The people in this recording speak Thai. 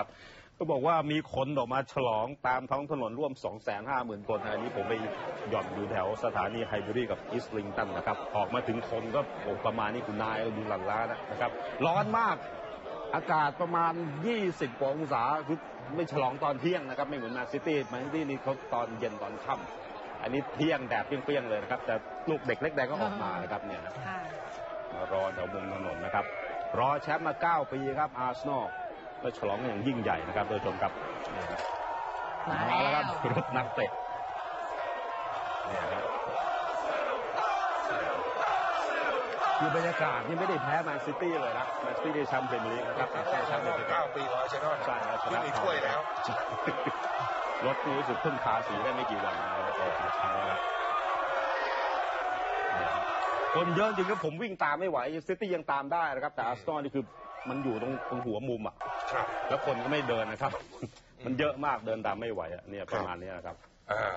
นะครับ ก็บอกว่ามีคนออกมาฉลองตามท้องถนนร่วม 2 5 0 0 0 0 คนอันนี้ผมไปหย่อนอยู่แถวสถานีไฮเบอรี่กับอิสลิงตันนะครับ ออกมาถึงคนก็โอ้ประมาณนี้คุณนายก็ดูหลันล้านะครับ ร้อนมากอากาศประมาณ 20กว่าองศาคือไม่ฉลองตอนเที่ยงนะครับ ไม่เหมือนแมนซิตี้แมนซิตี้นี่เขาตอนเย็นตอนค่ำอันนี้เที่ยงแดดเปรี้ยงๆเลยนะครับ แต่ลูกเด็กเล็กแดงก็ออกมานะครับเนี่ยนะค่ะมารอแถวมุมถนนนะครับ รอแชมป์มา 9 ปีครับอาร์เซนอล และฉลองอย่างยิ่งใหญ่นะครับโดยชมครับนี่ครับมามาแล้แล้ววครับรถนักเตะเนี่ยครับคือบรรยากาศนี่ไม่ได้แพ้แมนซิตี้เลยนะแมนซิตี้ได้แชมป์พรีเมียร์ลีกนะครับแต่แค่แชมป์เป็นเก้าปีของอาร์เซนอลใช่ครับชที่นะมีถ้วยแล้ว รถนี่รู้สึกเพิ่งทาสีได้ไม่กี่วันนะครับออกมาช้าแล้วคนเยอะจริงครับผมวิ่งตามไม่ไหวซิตี้ยังตามได้นะครับ แต่อาร์เซนอลนี่คือมันอยู่ตรงตรงหัวมุมอะ ครับ แล้วคนก็ไม่เดินนะครับ มันเยอะมากเดินตามไม่ไหวอะเนี่ยประมาณนี้นะครับ อ่า